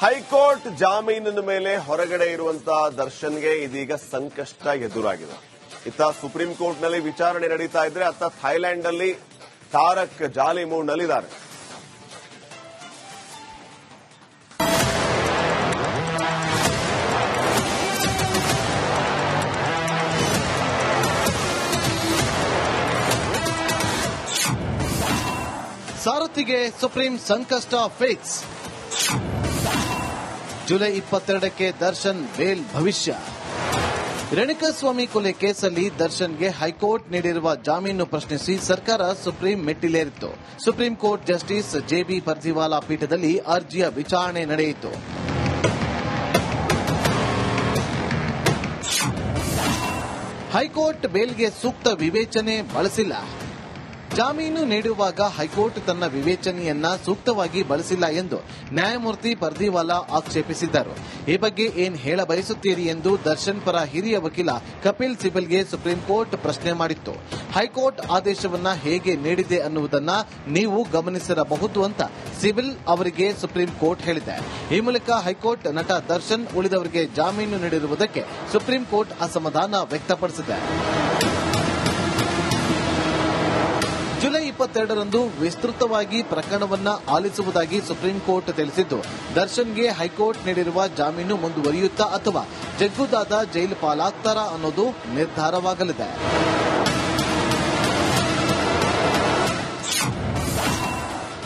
High court ಜಾಮೀನಿನ ಮೇಲೆ ಹೊರಗಡೆ ಇರುವಂತಹ ದರ್ಶನ್ಗೆ ಇದೀಗ ಸಂಕಷ್ಟ ಎದುರಾಗಿದೆ. ಇತ್ತ ಸುಪ್ರೀಂ ಕೋರ್ಟ್ನಲ್ಲಿ ವಿಚಾರಣೆ ನಡೀತಾ ಇದ್ರೆ ಅತ್ತ ಥೈಲ್ಯಾಂಡ್ ಅಲ್ಲಿ ತಾರಕ್ ಜಾಲಿ ಮೂಡ್ನಲ್ಲಿದ್ದಾರೆ. ಸಾರಥಿಗೆ ಸುಪ್ರೀಂ ಸಂಕಷ್ಟ ಫಿಕ್ಸ್ ಜುಲೈ ಇಪ್ಪತ್ತೆರಡಕ್ಕೆ ದರ್ಶನ್ ಬೇಲ್ ಭವಿಷ್ಯ. ರೇಣುಕಾಸ್ವಾಮಿ ಕೊಲೆ ಕೇಸಲ್ಲಿ ದರ್ಶನ್ಗೆ ಹೈಕೋರ್ಟ್ ನೀಡಿರುವ ಜಾಮೀನು ಪ್ರಶ್ನಿಸಿ ಸರ್ಕಾರ supreme ಮೆಟ್ಟಿಲೇರಿತ್ತು. Supreme court justice J B Pardiwala ಪೀಠದಲ್ಲಿ ಅರ್ಜಿಯ ವಿಚಾರಣೆ ನಡೆಯಿತು. ಹೈಕೋರ್ಟ್ ಬೇಲ್ಗೆ ಸೂಕ್ತ ವಿವೇಚನೆ ಬಳಸಿಲ್ಲ. ಜಾಮೀನು ನೀಡುವಾಗ ಹೈಕೋರ್ಟ್ ತನ್ನ ವಿವೇಚನೆಯನ್ನ ಸೂಕ್ತವಾಗಿ ಬಳಸಿಲ್ಲ ಎಂದು ನ್ಯಾಯಮೂರ್ತಿ ಪರ್ದಿವಾಲಾ ಆಕ್ಷೇಪಿಸಿದ್ದರು. ಈ ಬಗ್ಗೆ ಏನ್ ಹೇಳ ಬಯಸುತ್ತೀರಿ ಎಂದು ದರ್ಶನ್ ಪರ ಹಿರಿಯ ವಕೀಲ ಕಪಿಲ್ ಸಿಬಲ್ಗೆ ಸುಪ್ರೀಂ ಕೋರ್ಟ್ ಪ್ರಶ್ನೆ ಮಾಡಿತ್ತು. ಹೈಕೋರ್ಟ್ ಆದೇಶವನ್ನ ಹೇಗೆ ನೀಡಿದೆ ಅನ್ನುವುದನ್ನ ನೀವು ಗಮನಿಸಿರಬಹುದು ಅಂತ ಸಿವಿಲ್ ಅವರಿಗೆ ಸುಪ್ರೀಂ ಕೋರ್ಟ್ ಹೇಳಿದೆ. ಈ ಮೂಲಕ ಹೈಕೋರ್ಟ್ ನಟ ದರ್ಶನ್ ಉಳಿದವರಿಗೆ ಜಾಮೀನು ನೀಡಿರುವುದಕ್ಕೆ ಸುಪ್ರೀಂ ಕೋರ್ಟ್ ಅಸಮಾಧಾನ ವ್ಯಕ್ತಪಡಿಸಿದೆ. ಇಪ್ಪತ್ತೆರಡರಂದು ವಿಸ್ತೃತವಾಗಿ ಪ್ರಕರಣವನ್ನ ಆಲಿಸುವುದಾಗಿ ಸುಪ್ರೀಂ ಕೋರ್ಟ್ ತಿಳಿಸಿದ್ದು, ದರ್ಶನ್ಗೆ ಹೈಕೋರ್ಟ್ ನೀಡಿರುವ ಜಾಮೀನು ಮುಂದುವರಿಯುತ್ತಾ ಅಥವಾ ಜಗ್ಗುದಾದ ಜೈಲು ಪಾಲಾಗ್ತಾರಾ ಅನ್ನೋದು ನಿರ್ಧಾರವಾಗಲಿದೆ.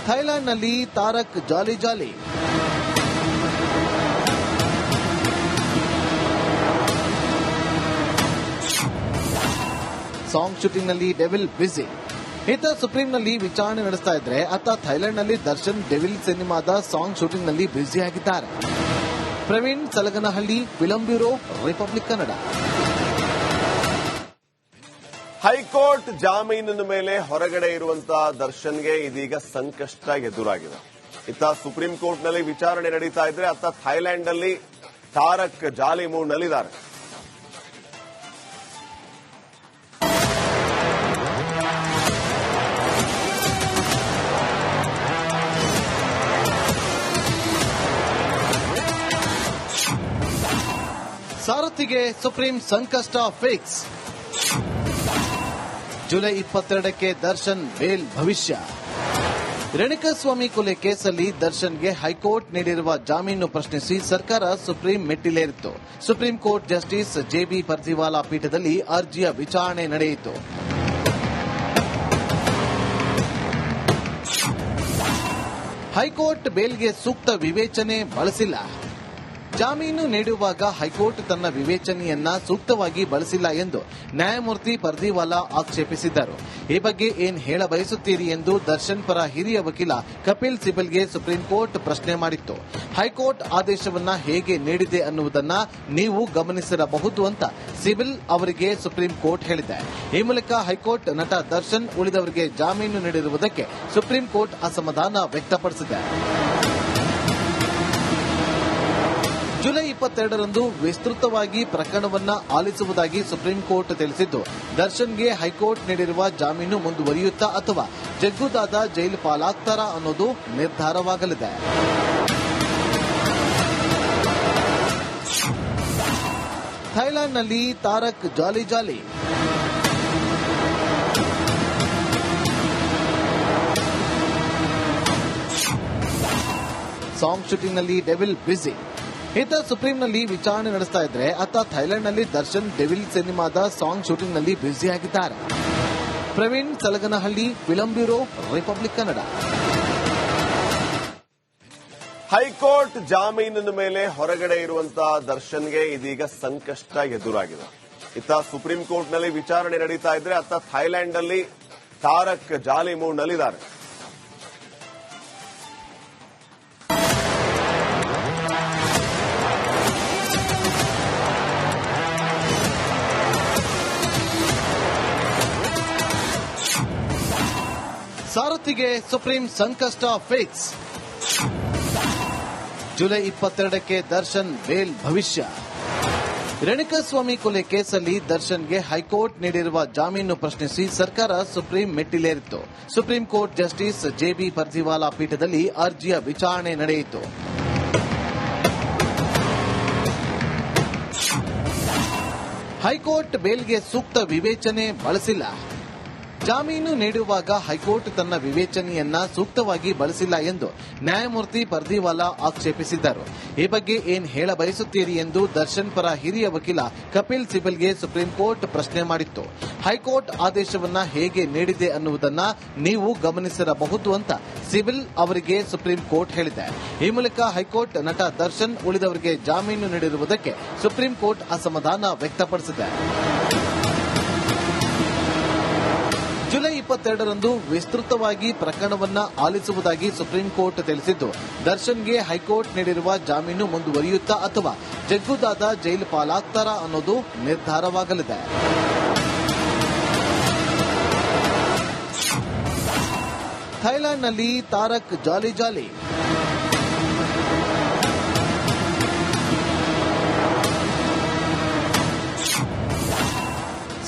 ಥೈಲ್ಯಾಂಡ್ನಲ್ಲಿ ತಾರಕ್ ಜಾಲಿ ಜಾಲಿ. ಸಾಂಗ್ ಶೂಟಿಂಗ್ನಲ್ಲಿ ಡೆವಿಲ್ ಬ್ಯುಸಿ ಈತ ಸುಪ್ರೀಂನಲ್ಲಿ ವಿಚಾರಣೆ ನಡೆಸ್ತಾ ಇದ್ರೆ ಅತ್ತ ಥೈಲ್ಯಾಂಡ್ನಲ್ಲಿ ದರ್ಶನ್ ಡೆವಿಲ್ ಸಿನಿಮಾದ ಸಾಂಗ್ ಶೂಟಿಂಗ್ನಲ್ಲಿ ಬ್ಯುಸಿಯಾಗಿದ್ದಾರೆ Praveen Salaganahalli, film bureau, Republic Kannada. High court ಜಾಮೀನಿನ ಮೇಲೆ ಹೊರಗಡೆ ಇರುವಂತಹ ದರ್ಶನ್ಗೆ ಇದೀಗ ಸಂಕಷ್ಟ ಎದುರಾಗಿದೆ. ಇತ್ತ ಸುಪ್ರೀಂ ಕೋರ್ಟ್ನಲ್ಲಿ ವಿಚಾರಣೆ ನಡೀತಾ ಇದ್ರೆ ಅತ್ತ ಥೈಲ್ಯಾಂಡ್ ಅಲ್ಲಿ ತಾರಕ್ ಜಾಲಿ ಸಾರಥಿಗೆ ಸುಪ್ರೀಂ ಸಂಕಷ್ಟ ಫಿಕ್ಸ್. ಜುಲೈ ಇಪ್ಪತ್ತೆರಡಕ್ಕೆ ದರ್ಶನ್ ಬೇಲ್ ಭವಿಷ್ಯ. ರೇಣುಕಾಸ್ವಾಮಿ ಕೊಲೆ ಕೇಸಲ್ಲಿ ದರ್ಶನ್ಗೆ ಹೈಕೋರ್ಟ್ ನೀಡಿರುವ ಜಾಮೀನು ಪ್ರಶ್ನಿಸಿ ಸರ್ಕಾರ supreme ಮೆಟ್ಟಿಲೇರಿತ್ತು. Supreme court justice J B Pardiwala ಪೀಠದಲ್ಲಿ ಅರ್ಜಿಯ ವಿಚಾರಣೆ ನಡೆಯಿತು. ಹೈಕೋರ್ಟ್ ಬೇಲ್ಗೆ ಸೂಕ್ತ ವಿವೇಚನೆ ಬಳಸಿಲ್ಲ. ಜಾಮೀನು ನೀಡುವಾಗ ಹೈಕೋರ್ಟ್ ತನ್ನ ವಿವೇಚನೆಯನ್ನ ಸೂಕ್ತವಾಗಿ ಬಳಸಿಲ್ಲ ಎಂದು ನ್ಯಾಯಮೂರ್ತಿ ಪರ್ದಿವಾಲಾ ಆಕ್ಷೇಪಿಸಿದ್ದರು. ಈ ಬಗ್ಗೆ ಏನ್ ಹೇಳ ಬಯಸುತ್ತೀರಿ ಎಂದು ದರ್ಶನ್ ಪರ ಹಿರಿಯ ವಕೀಲ ಕಪಿಲ್ ಸಿಬಲ್ಗೆ ಸುಪ್ರೀಂ ಕೋರ್ಟ್ ಪ್ರಶ್ನೆ ಮಾಡಿತ್ತು. ಹೈಕೋರ್ಟ್ ಆದೇಶವನ್ನ ಹೇಗೆ ನೀಡಿದೆ ಅನ್ನುವುದನ್ನ ನೀವು ಗಮನಿಸಿರಬಹುದು ಅಂತ ಸಿಬಿಲ್ ಅವರಿಗೆ ಸುಪ್ರೀಂ ಕೋರ್ಟ್ ಹೇಳಿದೆ. ಈ ಮೂಲಕ ಹೈಕೋರ್ಟ್ ನಟ ದರ್ಶನ್ ಉಳಿದವರಿಗೆ ಜಾಮೀನು ನೀಡಿರುವುದಕ್ಕೆ ಸುಪ್ರೀಂ ಕೋರ್ಟ್ ಅಸಮಾಧಾನ ವ್ಯಕ್ತಪಡಿಸಿದೆ. ಜುಲೈ ಇಪ್ಪತ್ತೆರಡರಂದು ವಿಸ್ತೃತವಾಗಿ ಪ್ರಕರಣವನ್ನ ಆಲಿಸುವುದಾಗಿ ಸುಪ್ರೀಂ ಕೋರ್ಟ್ ತಿಳಿಸಿದ್ದು, ದರ್ಶನ್ಗೆ ಹೈಕೋರ್ಟ್ ನೀಡಿರುವ ಜಾಮೀನು ಮುಂದುವರಿಯುತ್ತಾ ಅಥವಾ ಜಗ್ಗುದಾದ ಜೈಲು ಪಾಲಾಗ್ತಾರಾ ಅನ್ನೋದು ನಿರ್ಧಾರವಾಗಲಿದೆ. ಥೈಲ್ಯಾಂಡ್ನಲ್ಲಿ ತಾರಕ್ ಜಾಲಿ ಜಾಲಿ. ಸಾಂಗ್ ಶೂಟಿಂಗ್ನಲ್ಲಿ ಡೆವಿಲ್ ಬ್ಯುಸಿ. ಈತ ಸುಪ್ರೀಂನಲ್ಲಿ ವಿಚಾರಣೆ ನಡೆಸ್ತಾ ಇದ್ರೆ ಅತ್ತ ಥೈಲ್ಯಾಂಡ್ನಲ್ಲಿ ದರ್ಶನ್ ಡೆವಿಲ್ ಸಿನಿಮಾದ ಸಾಂಗ್ ಶೂಟಿಂಗ್ನಲ್ಲಿ ಬ್ಯುಸಿಯಾಗಿದ್ದಾರೆ Praveen Salaganahalli film bureau Republic Kannada. High court ಜಾಮೀನಿನ ಮೇಲೆ ಹೊರಗಡೆ ಇರುವಂತಹ ದರ್ಶನ್ಗೆ ಇದೀಗ ಸಂಕಷ್ಟ ಎದುರಾಗಿದೆ. ಇತ್ತ ಸುಪ್ರೀಂ ಕೋರ್ಟ್ನಲ್ಲಿ ವಿಚಾರಣೆ ನಡೀತಾ ಇದ್ರೆ ಅತ್ತ ಥೈಲ್ಯಾಂಡ್ ಅಲ್ಲಿ ತಾರಕ್ ಜಾಲಿ ದುರಸ್ತಿಗೆ ಸುಪ್ರೀಂ ಸಂಕಷ್ಟ ಫೇಕ್ಸ್ ಜುಲೈ ಇಪ್ಪತ್ತೆರಡಕ್ಕೆ ದರ್ಶನ್ ಬೇಲ್ ಭವಿಷ್ಯ. ರೇಣುಕಾಸ್ವಾಮಿ ಕೊಲೆ ಕೇಸಲ್ಲಿ ದರ್ಶನ್ಗೆ ಹೈಕೋರ್ಟ್ ನೀಡಿರುವ ಜಾಮೀನು ಪ್ರಶ್ನಿಸಿ ಸರ್ಕಾರ supreme ಮೆಟ್ಟಿಲೇರಿತ್ತು. Supreme court justice J B Pardiwala ಪೀಠದಲ್ಲಿ ಅರ್ಜಿಯ ವಿಚಾರಣೆ ನಡೆಯಿತು. ಹೈಕೋರ್ಟ್ ಬೇಲ್ಗೆ ಸೂಕ್ತ ವಿವೇಚನೆ ಬಳಸಿಲ್ಲ. ಜಾಮೀನು ನೀಡುವಾಗ ಹೈಕೋರ್ಟ್ ತನ್ನ ವಿವೇಚನೆಯನ್ನ ಸೂಕ್ತವಾಗಿ ಬಳಸಿಲ್ಲ ಎಂದು ನ್ಯಾಯಮೂರ್ತಿ ಪರ್ದಿವಾಲಾ ಆಕ್ಷೇಪಿಸಿದ್ದರು. ಈ ಬಗ್ಗೆ ಏನ್ ಹೇಳ ಬಯಸುತ್ತೀರಿ ಎಂದು ದರ್ಶನ್ ಪರ ಹಿರಿಯ ವಕೀಲ ಕಪಿಲ್ ಸಿಬಲ್ಗೆ ಸುಪ್ರೀಂ ಕೋರ್ಟ್ ಪ್ರಶ್ನೆ ಮಾಡಿತ್ತು. ಹೈಕೋರ್ಟ್ ಆದೇಶವನ್ನ ಹೇಗೆ ನೀಡಿದೆ ಅನ್ನುವುದನ್ನ ನೀವು ಗಮನಿಸಿರಬಹುದು ಅಂತ ಸಿವಿಲ್ ಅವರಿಗೆ ಸುಪ್ರೀಂ ಕೋರ್ಟ್ ಹೇಳಿದೆ. ಈ ಮೂಲಕ ಹೈಕೋರ್ಟ್ ನಟ ದರ್ಶನ್ ಉಳಿದವರಿಗೆ ಜಾಮೀನು ನೀಡಿರುವುದಕ್ಕೆ ಸುಪ್ರೀಂ ಕೋರ್ಟ್ ಅಸಮಾಧಾನ ವ್ಯಕ್ತಪಡಿಸಿದೆ. ಇಪ್ಪತ್ತೆರಡರಂದು ವಿಸ್ತೃತವಾಗಿ ಪ್ರಕರಣವನ್ನ ಆಲಿಸುವುದಾಗಿ ಸುಪ್ರೀಂ ಕೋರ್ಟ್ ತಿಳಿಸಿದ್ದು, ದರ್ಶನ್ಗೆ ಹೈಕೋರ್ಟ್ ನೀಡಿರುವ ಜಾಮೀನು ಮುಂದುವರಿಯುತ್ತಾ ಅಥವಾ ಜಗ್ಗುದಾದ ಜೈಲು ಪಾಲಾಗ್ತಾರಾ ಅನ್ನೋದು ನಿರ್ಧಾರವಾಗಲಿದೆ. ಥೈಲ್ಯಾಂಡ್ನಲ್ಲಿ ತಾರಕ್ ಜಾಲಿ ಜಾಲಿ.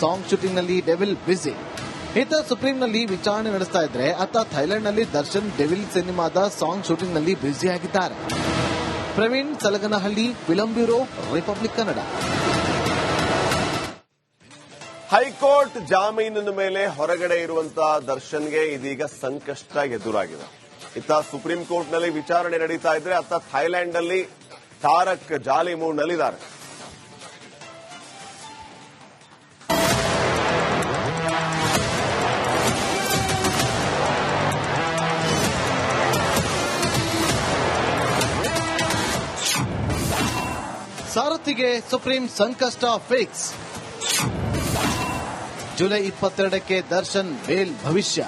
ಸಾಂಗ್ ಶೂಟಿಂಗ್ನಲ್ಲಿ ಡೆವಿಲ್ ಬ್ಯುಸಿ ಈತ ಸುಪ್ರೀಂನಲ್ಲಿ ವಿಚಾರಣೆ ನಡೆಸ್ತಾ ಇದ್ರೆ ಅತ್ತ ಥೈಲ್ಯಾಂಡ್ನಲ್ಲಿ ದರ್ಶನ್ ಡೆವಿಲ್ ಸಿನಿಮಾದ ಸಾಂಗ್ ಶೂಟಿಂಗ್ನಲ್ಲಿ ಬ್ಯುಸಿಯಾಗಿದ್ದಾರೆ. Praveen Salaganahalli, film bureau, Republic Kannada. High court ಜಾಮೀನಿನ ಮೇಲೆ ಹೊರಗಡೆ ಇರುವಂತಹ ದರ್ಶನ್ಗೆ ಇದೀಗ ಸಂಕಷ್ಟ ಎದುರಾಗಿದೆ. ಇತ್ತ ಸುಪ್ರೀಂ ಕೋರ್ಟ್ನಲ್ಲಿ ವಿಚಾರಣೆ ನಡೀತಾ ಇದ್ರೆ ಅತ್ತ ಥೈಲ್ಯಾಂಡ್ನಲ್ಲಿ ತಾರಕ್ ಜಾಲಿ ಮೂಡ್ನಲ್ಲಿದ್ದಾರೆ ಸಾರಥಿಗೆ ಸುಪ್ರೀಂ ಸಂಕಷ್ಟ ಫಿಕ್ಸ್. ಜುಲೈ ಇಪ್ಪತ್ತೆರಡಕ್ಕೆ ದರ್ಶನ್ ಬೇಲ್ ಭವಿಷ್ಯ.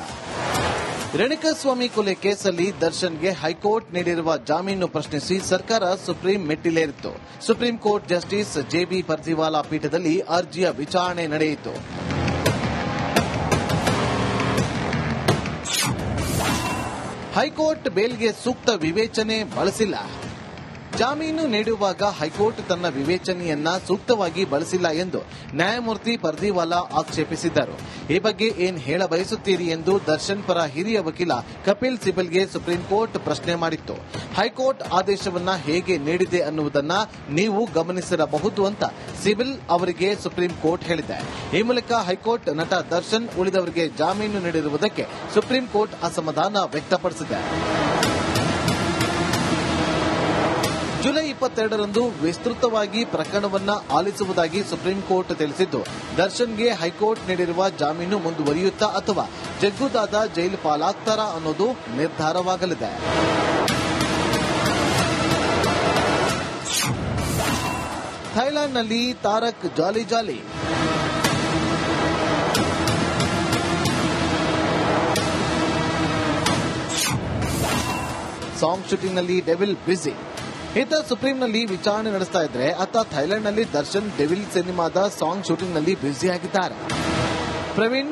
ರೇಣುಕಾಸ್ವಾಮಿ ಕೊಲೆ ಕೇಸಲ್ಲಿ ದರ್ಶನ್ಗೆ ಹೈಕೋರ್ಟ್ ನೀಡಿರುವ ಜಾಮೀನು ಪ್ರಶ್ನಿಸಿ ಸರ್ಕಾರ supreme ಮೆಟ್ಟಿಲೇರಿತ್ತು. Supreme court justice J B Pardiwala ಪೀಠದಲ್ಲಿ ಅರ್ಜಿಯ ವಿಚಾರಣೆ ನಡೆಯಿತು. ಹೈಕೋರ್ಟ್ ಬೇಲ್ಗೆ ಸೂಕ್ತ ವಿವೇಚನೆ ಬಳಸಿಲ್ಲ. ಜಾಮೀನು ನೀಡುವಾಗ ಹೈಕೋರ್ಟ್ ತನ್ನ ವಿವೇಚನೆಯನ್ನ ಸೂಕ್ತವಾಗಿ ಬಳಸಿಲ್ಲ ಎಂದು ನ್ಯಾಯಮೂರ್ತಿ ಪರ್ದಿವಾಲಾ ಆಕ್ಷೇಪಿಸಿದ್ದರು. ಈ ಬಗ್ಗೆ ಏನ್ ಹೇಳ ಬಯಸುತ್ತೀರಿ ಎಂದು ದರ್ಶನ್ ಪರ ಹಿರಿಯ ವಕೀಲ ಕಪಿಲ್ ಸಿಬಲ್ಗೆ ಸುಪ್ರೀಂ ಕೋರ್ಟ್ ಪ್ರಶ್ನೆ ಮಾಡಿತ್ತು. ಹೈಕೋರ್ಟ್ ಆದೇಶವನ್ನ ಹೇಗೆ ನೀಡಿದೆ ಅನ್ನುವುದನ್ನ ನೀವು ಗಮನಿಸಿರಬಹುದು ಅಂತ ಸಿಬಿಲ್ ಅವರಿಗೆ ಸುಪ್ರೀಂ ಕೋರ್ಟ್ ಹೇಳಿದೆ. ಈ ಮೂಲಕ ಹೈಕೋರ್ಟ್ ನಟ ದರ್ಶನ್ ಉಳಿದವರಿಗೆ ಜಾಮೀನು ನೀಡಿರುವುದಕ್ಕೆ ಸುಪ್ರೀಂ ಕೋರ್ಟ್ ಅಸಮಾಧಾನ ವ್ಯಕ್ತಪಡಿಸಿದೆ. ಜುಲೈ ಇಪ್ಪತ್ತೆರಡರಂದು ವಿಸ್ತೃತವಾಗಿ ಪ್ರಕರಣವನ್ನ ಆಲಿಸುವುದಾಗಿ ಸುಪ್ರೀಂ ಕೋರ್ಟ್ ತಿಳಿಸಿದ್ದು, ದರ್ಶನ್ಗೆ ಹೈಕೋರ್ಟ್ ನೀಡಿರುವ ಜಾಮೀನು ಮುಂದುವರಿಯುತ್ತಾ ಅಥವಾ ಜಗ್ಗುದಾದ ಜೈಲು ಪಾಲಾಗ್ತಾರಾ ಅನ್ನೋದು ನಿರ್ಧಾರವಾಗಲಿದೆ. ಥೈಲ್ಯಾಂಡ್ನಲ್ಲಿ ತಾರಕ್ ಜಾಲಿ ಜಾಲಿ. ಸಾಂಗ್ ಶೂಟಿಂಗ್ನಲ್ಲಿ ಡೆವಿಲ್ ಬ್ಯುಸಿ. ಈತ ಸುಪ್ರೀಂನಲ್ಲಿ ವಿಚಾರಣೆ ನಡೆಸ್ತಾ ಇದ್ರೆ ಅತ್ತ ಥೈಲ್ಯಾಂಡ್ನಲ್ಲಿ ದರ್ಶನ್ ಡೆವಿಲ್ ಸಿನಿಮಾದ ಸಾಂಗ್ ಶೂಟಿಂಗ್ನಲ್ಲಿ ಬ್ಯುಸಿಯಾಗಿದ್ದಾರೆ. ಪ್ರವೀಣ್